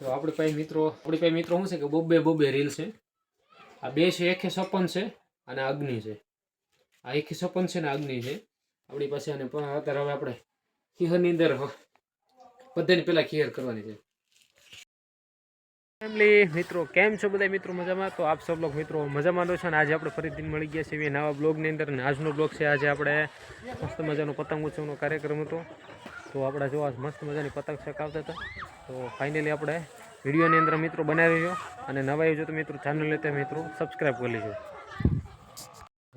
તો આપણી પાસે મિત્રો, આપણી પાસે મિત્રો શું છે કે બબ્બે બબ્બે રીલ છે. આ બે છે, એકે સપન છે અને અગ્નિ છે. આ એકે સપન છે ને અગ્નિ છે. આપણી પાસે અને અત્યારે હવે આપણે ખીહરની અંદર બધાની પહેલાં ખીહર કરવાની છે. ફેમિલી મિત્રો, કેમ છો બધા? મિત્રો, મજામાં? તો આપ સૌ લોગ મિત્રો મજામાં છો અને આજે આપણે ફરીથી મળી ગયા છીએ નવા બ્લોગની અંદર અને આજનો બ્લોગ છે આજે આપણે મસ્ત મજાનો પતંગ ઉત્સવનો કાર્યક્રમ હતો. તો આપણે જો આજ મસ્ત મજાની પતંગ ચકાવતા હતા. તો ફાઇનલી આપણે વિડીયોની અંદર મિત્રો બનાવી જો અને નવા જો તો મિત્રો ચેનલ લેતા મિત્રો સબસ્ક્રાઈબ કરી લેજો.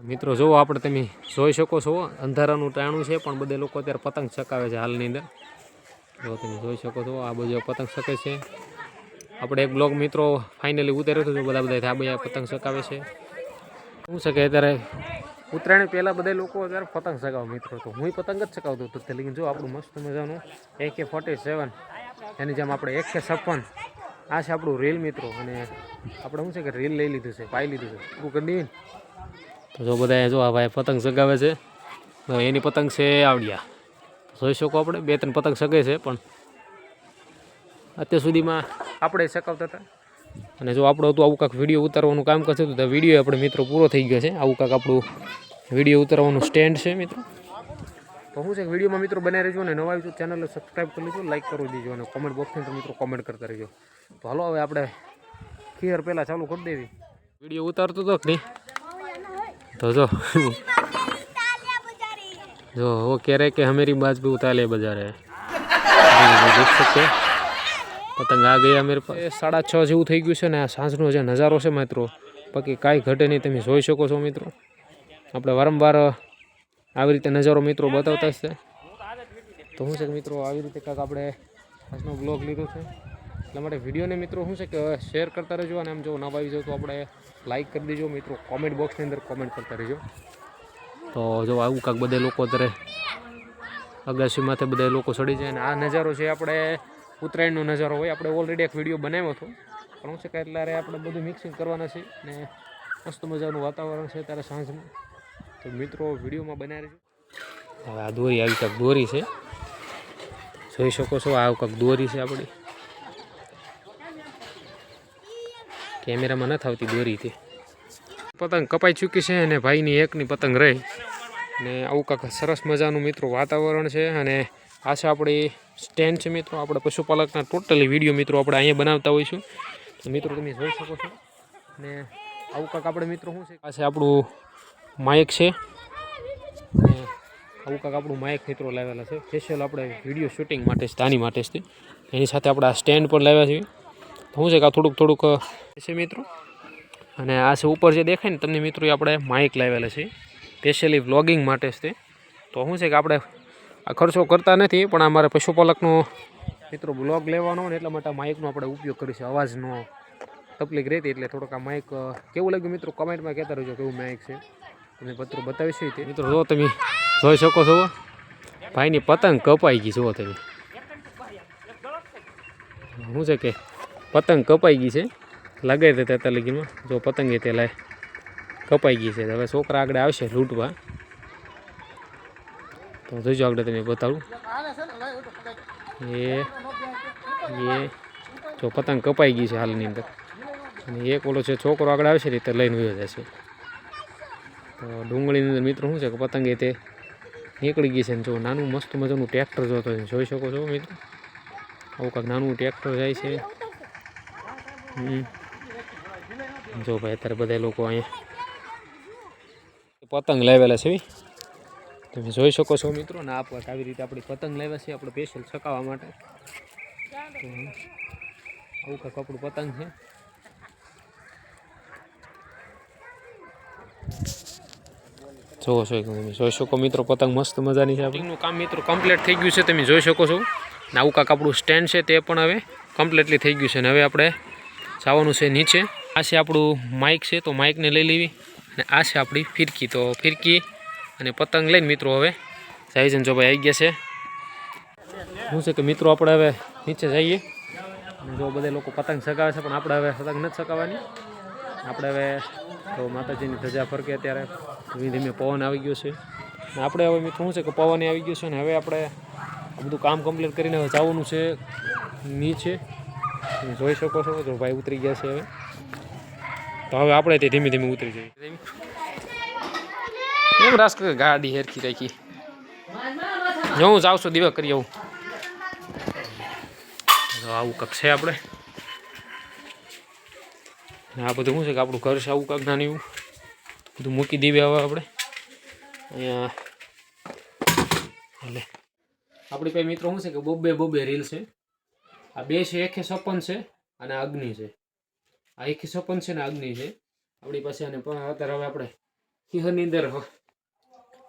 મિત્રો જુઓ આપણે તમે જોઈ શકો છો, અંધારાનું ટાણું છે, પણ બધે લોકો અત્યારે પતંગ ચકાવે છે હાલની અંદર. જો તમે જોઈ શકો છો, આ બધું પતંગ શકે છે. આપણે એક બ્લોગ મિત્રો ફાઇનલી ઉતાર્યો હતો બધા બધા આ બધા પતંગ ચકાવે છે. શું શકે અત્યારે? ઉત્તરાયણ પહેલાં બધા લોકો અત્યારે પતંગ ચગાવે મિત્રો. તો હું પતંગ જ ચગાવતો હતો લેકિન જો આપણું મસ્ત મજાનું એકે ફોર્ટી સેવન એની જેમ આપણે એક કે છપ્પન. આ છે આપણું રીલ મિત્રો. અને આપણે શું છે કે રીલ લઈ લીધું છે, પાઈ લીધું છે. પૂરું કરી દઈએ તો જો બધા જો આ ભાઈ પતંગ ચગાવે છે. તો એની પતંગ છે આવડિયા. જોઈ શકો આપણે, બે ત્રણ પતંગ સગે છે, પણ અત્યાર સુધીમાં આપણે ચકાવતા હતા. અને જો આપણું હતું આવું કાંક વિડીયો ઉતારવાનું કામ કરશે તો વિડીયો આપણે મિત્રો પૂરો થઈ ગયો છે આવું કાંક આપણું વિડીયો ઉતારવાનું સ્ટેન્ડ છે મિત્રો તો શું છે કે વિડીયોમાં મિત્રો બનાવી રહેજો અને નવા આવી ચેનલ સબસ્ક્રાઈબ કરી લેજો લાઈક કરી દેજો અને કોમેન્ટ બોક્સની અંદર મિત્રો કોમેન્ટ કરતા રહેજો તો હાલો હવે આપણે ખીર પહેલાં ચાલુ કરી દેવી વિડીયો ઉતારતો હતો કે નહીં તો જો જો वो कह रहे कि हमारी बात भी उताले बजा रहे हैं देख सकते हैं પતંગ આ ગયા મેરે સાડા છ જેવું થઈ ગયું છે ને આ સાંજનો જે નજારો છે મિત્રો, બાકી કાંઈ ઘટે નહીં, તમે જોઈ શકો છો મિત્રો. આપણે વારંવાર આવી રીતે નજારો મિત્રો બતાવતા છે. તો શું છે કે મિત્રો, આવી રીતે કાંક આપણે આજનો બ્લોગ લીધો છે. એટલા માટે વિડીયોને મિત્રો શું છે કે શેર કરતા રહેજો અને આમ જો નવા આવી જાવ તો આપણે લાઇક કરી દેજો મિત્રો. કોમેન્ટ બોક્સની અંદર કોમેન્ટ કરતા રહેજો. તો જો આવું કાંક બધા લોકો અત્યારે અગાસીમાંથી માથે બધા લોકો ચડી જાય અને આ નજારો છે આપણે ઉત્તરાયણનો નજારો હોય. આપણે ઓલરેડી એક વીડિયો બનાવ્યો હતો. પણ છે કે એટલે આપણે બધું મિક્સિંગ કરવાના છે ને મસ્ત મજાનું વાતાવરણ છે ત્યારે સાંજનું. તો મિત્રો, વિડીયોમાં બનાવી રહેજો હવે આ દોરી આવી કાંક દોરી છે. જોઈ શકો છો, આ કંઈક દોરી છે આપણી. કેમેરામાં નથી આવતી દોરીથી પતંગ કપાઈ ચૂકી છે અને ભાઈની એકની પતંગ રહી. ને આવું કાંક સરસ મજાનું મિત્રો વાતાવરણ છે અને આ છે આપણી સ્ટેન્ડ છે મિત્રો. આપણે પશુપાલકના ટોટલી વીડિયો મિત્રો આપણે અહીંયા બનાવતા હોઈશું. તો મિત્રો, તમે જોઈ શકો છો. ને આવું કાંક આપણે મિત્રો શું છે? આ છે આપણું માયક છે. ને આવું કાંક આપણું માયક મિત્રો લાવેલા છે. સ્પેશિયલ આપણે વીડિયો શૂટિંગ માટે જ તાની માટે જ એની સાથે આપણે આ સ્ટેન્ડ પણ લાવ્યા છીએ. શું છે કે આ થોડુંક થોડુંક છે મિત્રો. અને આ છે ઉપર જે દેખાય ને, તમને મિત્રો આપણે માઇક લાવેલા છે. સ્પેશિયલી વ્લોગિંગ માટે તે. તો શું છે કે આપણે આ ખર્ચો કરતા નથી, પણ અમારે પશુપાલકનો મિત્રો બ્લોગ લેવાનો ને એટલા માટે આ માઇકનો આપણે ઉપયોગ કરીશું અવાજનો તકલીફ રહેતી એટલે થોડોક આ માઇક કેવું લાગ્યું મિત્રો? કમેન્ટમાં કહેતા રહેજો કેવું માઇક છે. તમે પત્રો બતાવીશું તે. મિત્રો, જો તમે જોઈ શકો છો, ભાઈની પતંગ કપાઈ ગઈ જુઓ તમે. શું છે કે પતંગ કપાઈ ગઈ છે? લગાવી દેતા હતા લગીમાં જો પતંગ એ તે લાય, કપાઈ ગઈ છે. હવે છોકરા આગળ આવશે લૂંટવા. તો જોઈજો આગળ તમે બતાવું. એ એ જો પતંગ કપાઈ ગઈ છે હાલની અંદર. અને એક ઓલો છે છોકરો આગળ આવશે ને તે લઈને વયો જશે તો ડુંગળીની અંદર મિત્રો શું છે કે પતંગે તે નીકળી ગઈ છે ને જો નાનું મસ્ત મજાનું ટ્રેક્ટર જોતો છે જોઈ શકો છો મિત્રો. આવું કાંક નાનું ટ્રેક્ટર જાય છે. જો ભાઈ, અત્યારે બધા લોકો અહીંયા પતંગ લાવેલા છે ભઈ. તમે જોઈ શકો છો મિત્રો ને આપ આવી રીતે આપણી પતંગ લાવ્યા છે, આપણે સ્પેશિયલ ચકાવવા માટે. આવું કાંઈક આપણું પતંગ છે. જોવો છો તમે જોઈ શકો મિત્રો, પતંગ મસ્ત મજાની છે આપણું. કામ મિત્રો કમ્પ્લીટ થઈ ગયું છે, તમે જોઈ શકો છો. ને આવું કાંક આપણું સ્ટેન્ડ છે તે પણ હવે કમ્પ્લીટલી થઈ ગયું છે. ને હવે આપણે જવાનું છે નીચે. આ છે આપણું માઇક છે, તો માઇકને લઈ લેવી. અને આ છે આપણી ફિરકી. તો ફિરકી અને પતંગ લઈને મિત્રો હવે સાઈઝન જો ભાઈ આવી ગયા છે. શું છે કે મિત્રો આપણે હવે નીચે જઈએ. અને જો બધા લોકો પતંગ ચગાવે છે, પણ આપણે હવે પતંગ નથી ચગાવવાની આપણે હવે તો માતાજીની ધજા ફરકે અત્યારે ધીમે ધીમે પવન આવી ગયો છે. અને આપણે હવે મિત્રો શું છે કે પવન આવી ગયો છે ને હવે આપણે બધું કામ કમ્પ્લીટ કરીને હવે જવાનું છે નીચે. જોઈ શકો છો તો ભાઈ ઉતરી ગયા છે હવે. તો હવે આપણે તે ધીમે ધીમે ઉતરી જઈએ. એમ રાસ ગાડી હેરખી રાખી? જો હું જાઉં છું, દીવા કરી આવું. આવું કંઈક છે આપણે. આ બધું શું છે કે આપણું ઘર છે આવું કાંક નાનું એવું. બધું મૂકી દેવી હવે આપણે. અહીંયા. એટલે આપણી પાસે મિત્રો શું છે કે બોબે બોબે રીલ છે. આ બે છે, એકે સપન છે અને અગ્નિ છે. આ એકે સપન છે ને અગ્નિ છે. આપણી પાસે અને અત્યારે હવે આપણે સિંહની અંદર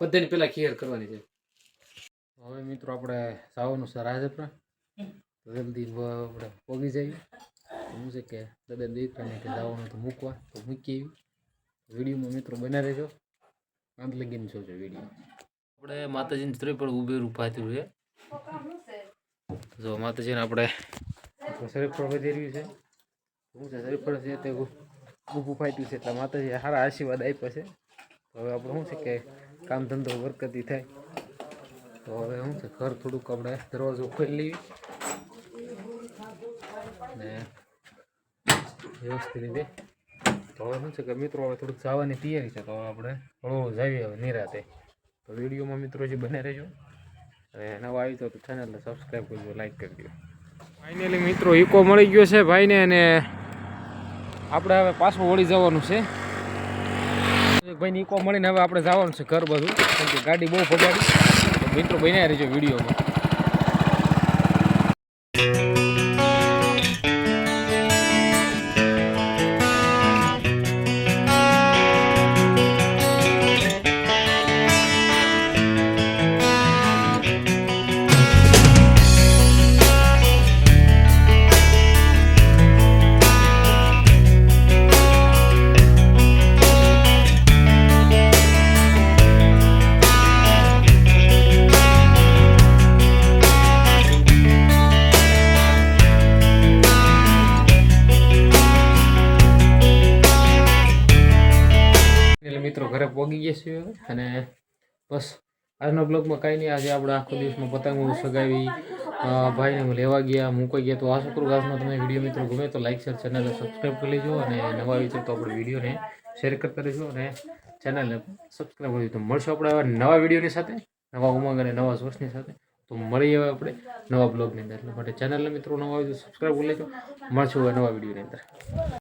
બધાની પહેલાં ખીહર કરવાની છે. હવે મિત્રો આપણે જવાનું છે રાજપરા જલ્દી આપણે પગી જઈએ. શું છે કે દાદા દીકરાને કે જવાનું તો મૂકવા તો મૂકી આવ્યું વિડીયોમાં મિત્રો બના રહેજો. અંત લગીને જોજો વીડિયો. આપણે માતાજીની ત્રણ પણ ઊભે ઊભા થયું છે. જો માતાજીને આપણે શરીફળ વધી રહ્યું છે. શું છે શરીફળ છે તે ઊભું ફાટ્યું છે એટલે માતાજી સારા આશીર્વાદ આપ્યા છે. હવે આપણે શું છે કે કામ ધંધો વરકતી થાય. તો હવે શું છે, ઘર થોડુંક આપણે દરવાજો ખોલી લેવી ને વ્યવસ્થિત રીતે. તો હવે શું છે કે મિત્રો, હવે થોડુંક જવાની તૈયારી છે, તો આપણે હળવું જઈએ હવે નિરાતે. તો વિડીયોમાં મિત્રો જે બને રહેજો. અને નવા આવી તો ચેનલને સબસ્ક્રાઈબ કરજો લાઈક કરી દો ફાઇનલી મિત્રો ઇકો મળી ગયો છે ભાઈને અને આપણે હવે પાછું વળી જવાનું છે. ભાઈને ઇકો મળીને હવે આપણે જવાનું છે ઘર બધું કેમ કે ગાડી બહુ ફગાડી મિત્રો બન્યા રહેજો વિડીયોમાં. પહોંચી ગયા છીએ અને બસ આજનો બ્લોગમાં કાંઈ નહીં. આજે આપણે આખો દિવસમાં પતંગો સગાવી ભાઈને લેવા ગયા મૂકવા ગયા. તો આ શુક્ર ઘાસમાં તમે વીડિયો મિત્રો ગમે તો લાઈક શેર ચેનલને સબસ્ક્રાઈબ કરી લેજો અને નવા વિચાર તો આપણે વિડીયોને શેર કરતા રહેજો અને ચેનલને સબસ્ક્રાઈબ કરી તો મળશું આપણે નવા વિડીયોની સાથે, નવા ઉમંગ અને નવા સોર્સની સાથે. તો મળીએ હવે આપણે નવા બ્લોગની અંદર. એટલે માટે ચેનલને મિત્રો નવા હોય તો સબસ્ક્રાઈબ કરી લેજો. મળશું હવે નવા વિડીયોની અંદર.